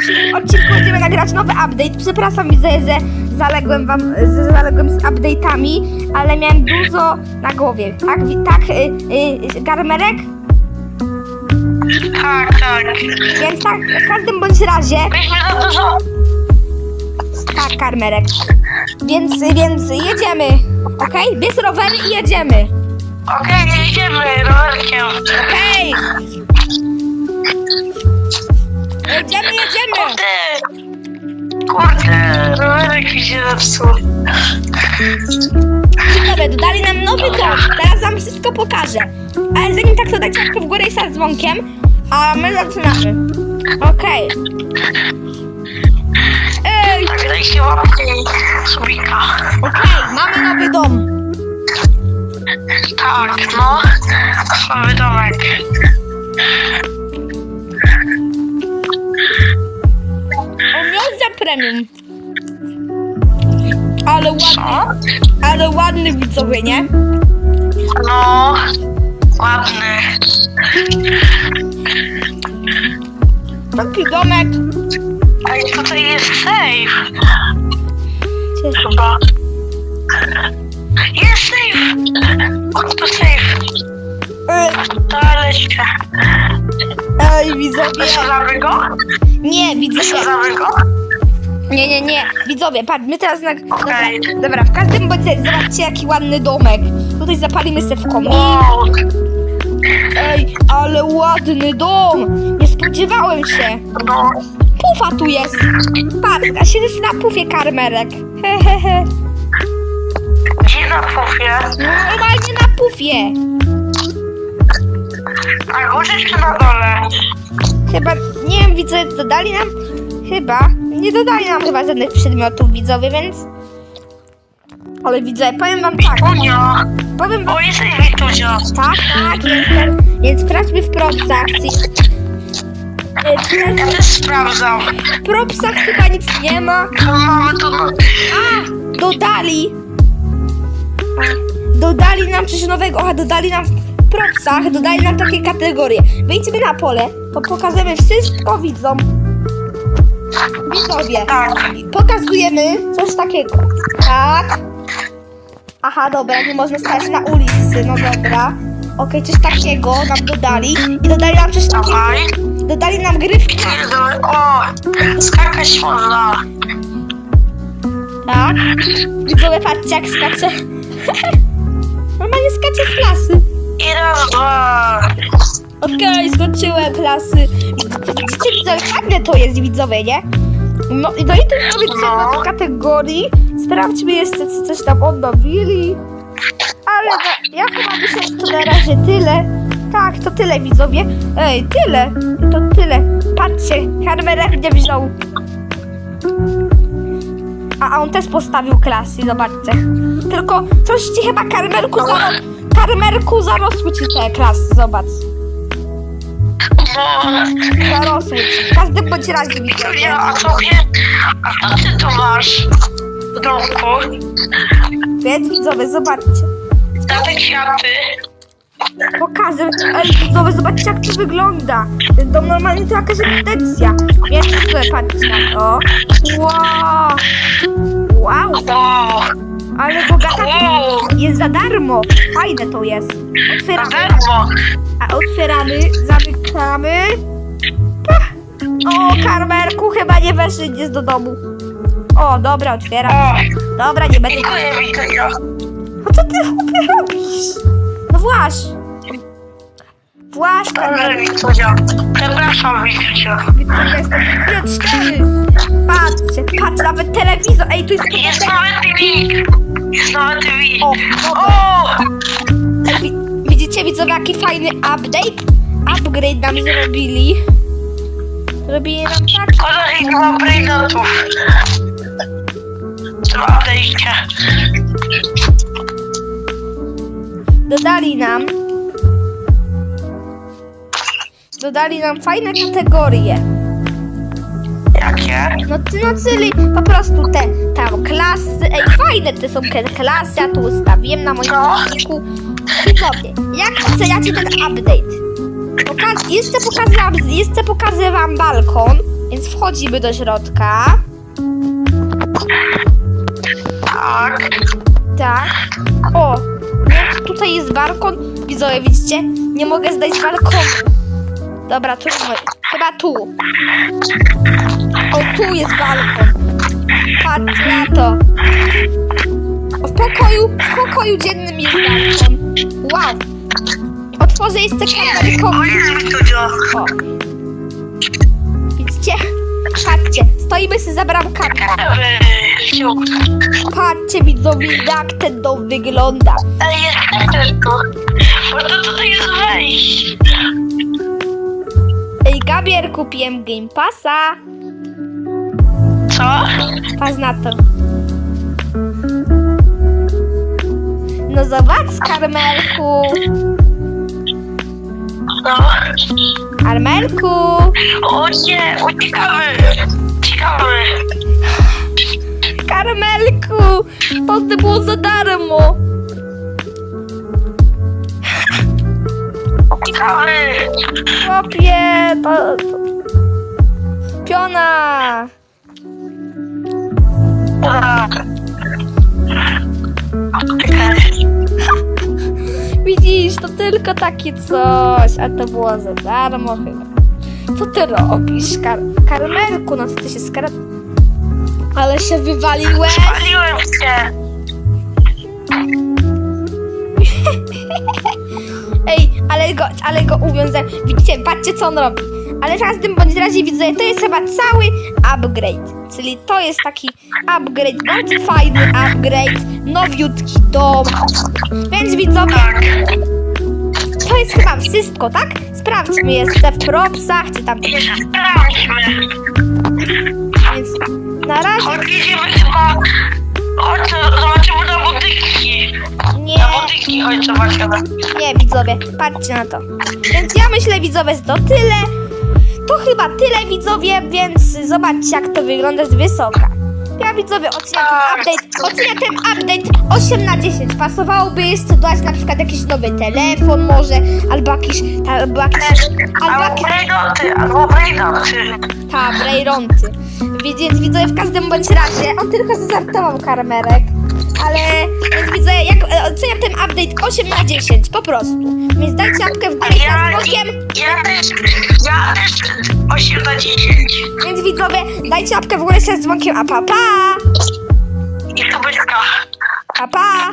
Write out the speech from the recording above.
Dzisiejszym odcinku będziemy nagrać nowy update. Przepraszam, widzę, że zaległem wam, że zaległem z update'ami, ale miałem dużo na głowie. Tak, wi- tak, y, y, Garmerek? Tak, tak. Więc tak, w każdym bądź razie, Myśmy za dużo. tak, Karmerek. Więc, więc jedziemy, okej? Bierz rowery i jedziemy. Okej, nie idziemy rowerkiem. Hej! Kurde, rowerek mi się zepsuł. Dobra, dodali nam nowy dom. Teraz wam wszystko pokażę. Ale zanim tak, to dajcie łapkę w górę i z dzwonkiem. A my zaczynamy. Okej. Ej, Tak, dajcie łapkę i subika. okej, mamy nowy dom. Tak, no. Nowy domek. Premium. Ale ładny, ale ładny widzowie, nie? No. Ładny. Taki domek. Ej, tutaj jest safe. Chyba. Jest safe. On to safe. Ej, Toalecie. ej widzowie. Wysadzamy go? Nie, widzowie. Wysadzamy go? Nie, nie, nie. Widzowie, patrz, my teraz na... Dobra, dobra, w każdym bądź zobaczcie jaki ładny domek. Tutaj zapalimy sobie w komin. Ej, ale ładny dom! Nie spodziewałem się. No. Pufa tu jest. Patrz, a się na pufie karmerek. Hehehe. Gdzie na pufie? No, normalnie na pufie. Na górze czy na dole? Chyba, nie wiem, widzę, dodali nam... Chyba, nie dodali nam chyba żadnych przedmiotów widzowie, więc... Ale widzę, powiem wam tak, Unia. powiem wam O, jest Wituzia. tak, tak, jestem, więc sprawdźmy w propsach. Ja też sprawdzam. w propsach chyba nic nie ma. To mamy tu... no- A! Dodali! Dodali nam coś nowego, a dodali nam w propsach, dodali nam takie kategorie. Wejdźmy na pole, to pokażemy wszystko widzom. Widzowie, Tak. pokazujemy coś takiego. Tak. Aha, dobra, nie można stać na ulicy, no dobra. Okej, coś takiego nam dodali. I dodali nam coś takiego. Dawaj. Dodali nam gry w Pierdolę. O, skakać można. Tak. Widzowie, patrzcie jak skacze. Normalnie skacze z klasy. I raz, dwa. Okej, skończyłem klasy. Widzicie, widzowie, fajne to jest, widzowie, nie? No i do i tu sobie No. w kategorii. Sprawdźmy jeszcze, czy coś tam odnowili. Ale no, ja chyba myślę, że to na razie tyle. Tak, to tyle, widzowie. Ej, tyle. To tyle. Patrzcie, Harmerek mnie wziął. A, a on też postawił klasy, zobaczcie. Tylko coś ci chyba Karmerku zaro... Karmerku zarosły ci te klasy, zobacz. Zarosły ci. W każdym bądź razie widzę. Witulia, a tobie... A co ty tu masz? W domku? Więc widzowie, zobaczcie. Na te kwiaty. Pokażę. Ej, widzowie, zobaczcie jak to wygląda. Ten dom normalnie to jakaś ewidencja. Więc widzowie, patrzcie na to. Wow. Wow, Wow. ale bogata Wow. jest za darmo. Fajne to jest. Otwieramy. darmo. A otwieramy, Pach. O, Karmerku, chyba nie weszliście do domu. O, dobra, otwieram. Dobra, nie będę. dziękuję. No co ty chłopie robisz? No właśnie. Właśnie. Witulia. Przepraszam Witulia. Wiktoria jest tam cztery. Patrzcie, patrz, nawet telewizor. Ej, tu jest Jest nawet TV. Jest nawet TV. O, dobra. O! Wi- Widzicie, widzowie, jaki fajny update? Upgrade nam zrobili. Zrobili nam tak. Szkoda, że nie ma brainotów. Update'cie. Dodali nam. Dodali nam fajne kategorie. Jakie? No, ty- no czyli po prostu te tam klasy. Ej, fajne te są te klasy, ja tu ustawiłem na moim filmiku. Widzowie, jak oceniacie ten update? Pokaz jeszcze, pokazałam, jeszcze pokażę wam balkon. Więc wchodzimy do środka. Tak. Tak. O, no, tutaj jest balkon. Widzowie, widzicie? Nie mogę zdać balkonu. Dobra, tu chyba tu. O, tu jest balkon. Patrz na to. O, w pokoju, w pokoju dziennym jest balkon. Wow. Otworzę jeszcze kamerkę. O jest Witudzio. O. Widzicie? Patrzcie, stoimy sobie za bramkami. Wziął. Patrzcie widzowie, jak ten dom wygląda. Ale jest tylko. Bo to tutaj jest wejść. Ej, Gabier, kupiłem Game Passa. Co? Patrz na to. No zobacz, Karmelku. No. Karmelku. O nie, uciekamy. Uciekamy. Karmelku. Ty było za darmo. Uciekamy. Chłopie, to... Piona. Tak. Widzisz, to tylko takie coś, a to było za darmo chyba. Co ty robisz, Kar Karmelku? No co ty się skra... Ale się wywaliłeś. Spaliłem się. Ej, ale go, ale go uwiązałem. Widzicie, patrzcie co on robi. Ale w każdym bądź razie widzę, to jest chyba cały upgrade. Czyli to jest taki upgrade, bardzo fajny upgrade, nowiutki dom. Więc widzowie, wszystko, tak? Sprawdźmy jeszcze w propsach, czy tam... Jeszcze sprawdźmy. Więc na razie Odjedziemy chyba. Chodź, zobaczymy na budynki. nie, Na budynki chodź zobaczymy. nie widzowie, patrzcie na to. Więc ja myślę widzowie, że to tyle. To chyba tyle widzowie, więc zobaczcie jak to wygląda z wysoka. Widzowie oceniam ten update, oceniam ten update 8 na 10. Pasowałoby jeszcze dodać na przykład jakiś nowy telefon może, albo jakiś, albo jakiś, albo Albo jakiś, brejdoty, albo brejdoty. ta, brejronty. Więc widzowie w każdym bądź razie, on tylko zażartował karmerek. Ale, więc widzę, jak e, oceniam ten update 8 na 10, po prostu. Więc dajcie łapkę w górę Ja, z dzwonkiem. ja też, ja też 8 na 10. Więc widzowie, dajcie łapkę w górę z dzwonkiem, a pa pa! I to byczka. Pa pa!